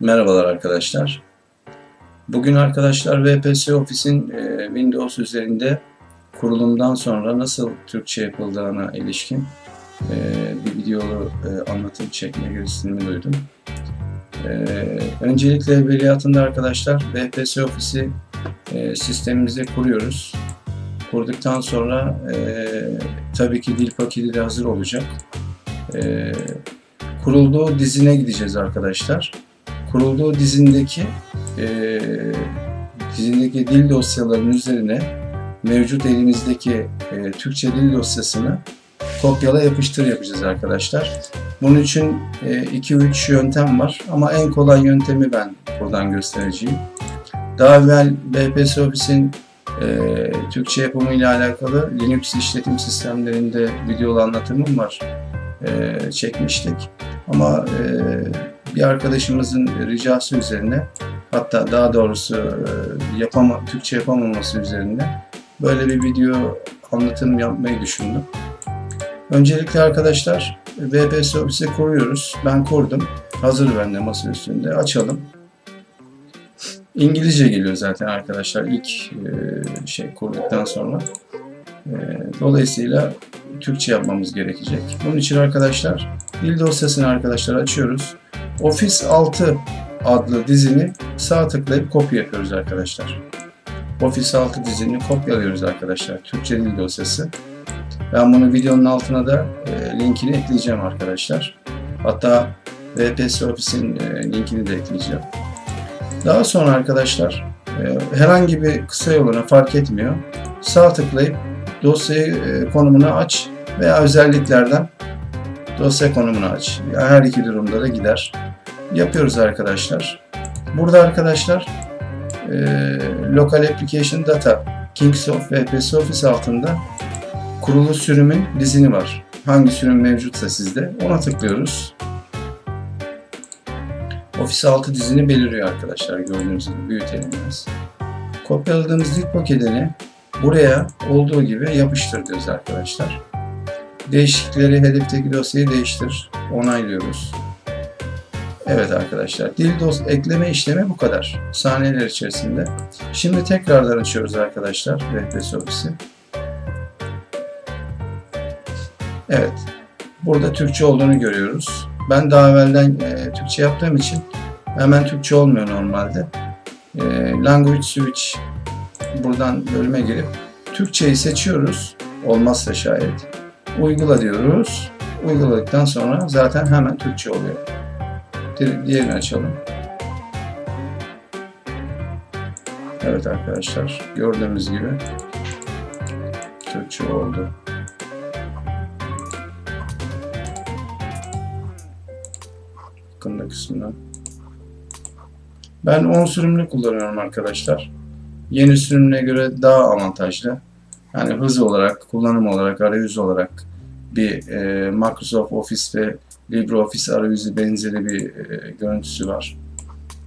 Merhabalar arkadaşlar. Bugün arkadaşlar VPS Office'in e, Windows üzerinde kurulumdan sonra nasıl Türkçe yapıldığına ilişkin e, bir videolu e, anlatım çekme gereksinimi duydum. Öncelikle evveliyatında arkadaşlar VPS Office'i sistemimize kuruyoruz. Kurduktan sonra tabii ki dil paketi de hazır olacak. Kurulduğu dizine gideceğiz arkadaşlar kurulduğu dizindeki e, dizindeki dil dosyalarının üzerine mevcut elimizdeki e, Türkçe dil dosyasını kopyala yapıştır yapacağız arkadaşlar. Bunun için 2-3 yöntem var ama en kolay yöntemi ben buradan göstereceğim. Daha evvel BPS Office'in e, Türkçe yapımı ile alakalı Linux işletim sistemlerinde videolu anlatımım var. E, çekmiştik. Ama e, bir arkadaşımızın ricası üzerine hatta daha doğrusu e, yapama, Türkçe yapamaması üzerine böyle bir video anlatım yapmayı düşündüm. Öncelikle arkadaşlar VPS Office'i kuruyoruz. Ben kurdum. Hazır bende masa üstünde. Açalım. İngilizce geliyor zaten arkadaşlar ilk e, şey kurduktan sonra. E, dolayısıyla Türkçe yapmamız gerekecek. Bunun için arkadaşlar dil dosyasını arkadaşlar açıyoruz. Office 6 adlı dizini sağ tıklayıp kopya yapıyoruz arkadaşlar. Office 6 dizini kopyalıyoruz arkadaşlar. Türkçe dil dosyası. Ben bunu videonun altına da e, linkini ekleyeceğim arkadaşlar. Hatta VPS Office'in e, linkini de ekleyeceğim. Daha sonra arkadaşlar e, herhangi bir kısa yoluna fark etmiyor. Sağ tıklayıp dosyayı e, konumunu aç veya özelliklerden dosya konumunu aç. Her iki durumda da gider. Yapıyoruz arkadaşlar. Burada arkadaşlar e, Local Application Data Kingsoft VPS Office altında kurulu sürümün dizini var. Hangi sürüm mevcutsa sizde ona tıklıyoruz. Office 6 dizini beliriyor arkadaşlar gördüğünüz gibi büyütelim biraz. Kopyaladığımız dil paketini buraya olduğu gibi yapıştır arkadaşlar. Değişiklikleri hedefteki dosyayı değiştir. Onaylıyoruz. Evet arkadaşlar. Dil dos ekleme işlemi bu kadar. Saniyeler içerisinde. Şimdi tekrardan açıyoruz arkadaşlar VPS Office'i. Evet. Burada Türkçe olduğunu görüyoruz. Ben daha evvelden e, Türkçe yaptığım için hemen Türkçe olmuyor normalde. E, language Switch buradan bölüme girip Türkçeyi seçiyoruz. Olmazsa şayet. Uygula diyoruz. Uyguladıktan sonra zaten hemen Türkçe oluyor. Diğerini açalım. Evet arkadaşlar gördüğümüz gibi Türkçe oldu. Yakında kısmından. Ben 10 sürümlü kullanıyorum arkadaşlar. Yeni sürümüne göre daha avantajlı. Yani hız olarak, kullanım olarak, arayüz olarak bir e, Microsoft Office ve LibreOffice arayüzü benzeri bir e, görüntüsü var.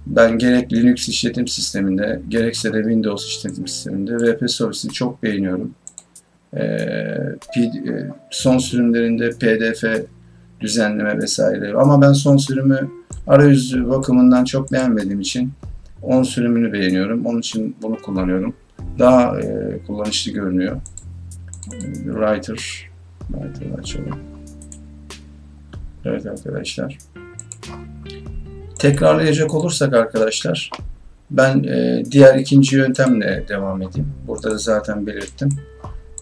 Ben gerek Linux işletim sisteminde, gerekse de Windows işletim sisteminde VPS Office'i çok beğeniyorum. E, P, e, son sürümlerinde PDF düzenleme vesaire. Ama ben son sürümü arayüzü bakımından çok beğenmediğim için 10 sürümünü beğeniyorum. Onun için bunu kullanıyorum. Daha e, kullanışlı görünüyor. Writer, Writer'ı açalım. Evet arkadaşlar. Tekrarlayacak olursak arkadaşlar, ben e, diğer ikinci yöntemle devam edeyim. Burada da zaten belirttim.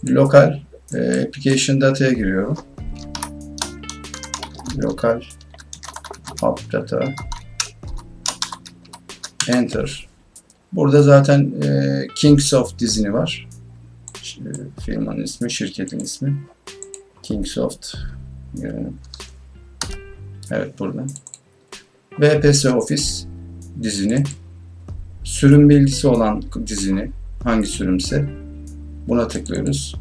Lokal e, application data'ya giriyorum. Lokal app data enter Burada zaten e, Kingsoft dizini var. Firmanın ismi, şirketin ismi. Kingsoft. Evet burada. VPS Office dizini. Sürüm bilgisi olan dizini. Hangi sürümse. Buna tıklıyoruz.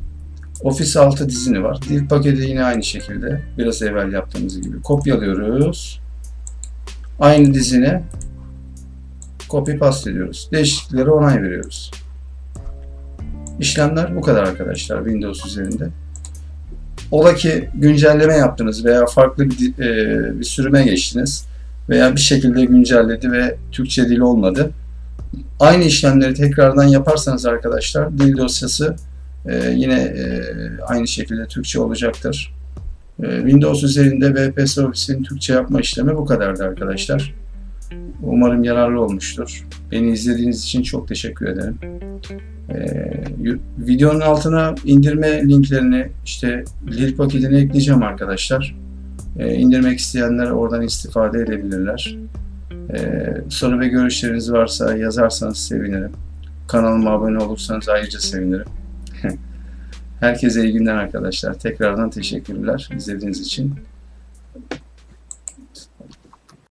Office 6 dizini var. Dil paketi yine aynı şekilde. Biraz evvel yaptığımız gibi. Kopyalıyoruz. Aynı dizine copy paste ediyoruz. Değişiklikleri onay veriyoruz. İşlemler bu kadar arkadaşlar Windows üzerinde. Ola ki güncelleme yaptınız veya farklı bir, e, bir sürüme geçtiniz. veya bir şekilde güncelledi ve Türkçe dil olmadı. Aynı işlemleri tekrardan yaparsanız arkadaşlar dil dosyası e, yine e, aynı şekilde Türkçe olacaktır. E, Windows üzerinde VPS Office'in Türkçe yapma işlemi bu kadardı arkadaşlar. Umarım yararlı olmuştur. Beni izlediğiniz için çok teşekkür ederim. Ee, videonun altına indirme linklerini işte lil paketini ekleyeceğim arkadaşlar. Ee, indirmek isteyenler oradan istifade edebilirler. Ee, soru ve görüşleriniz varsa yazarsanız sevinirim. Kanalıma abone olursanız ayrıca sevinirim. Herkese iyi günler arkadaşlar. Tekrardan teşekkürler izlediğiniz için.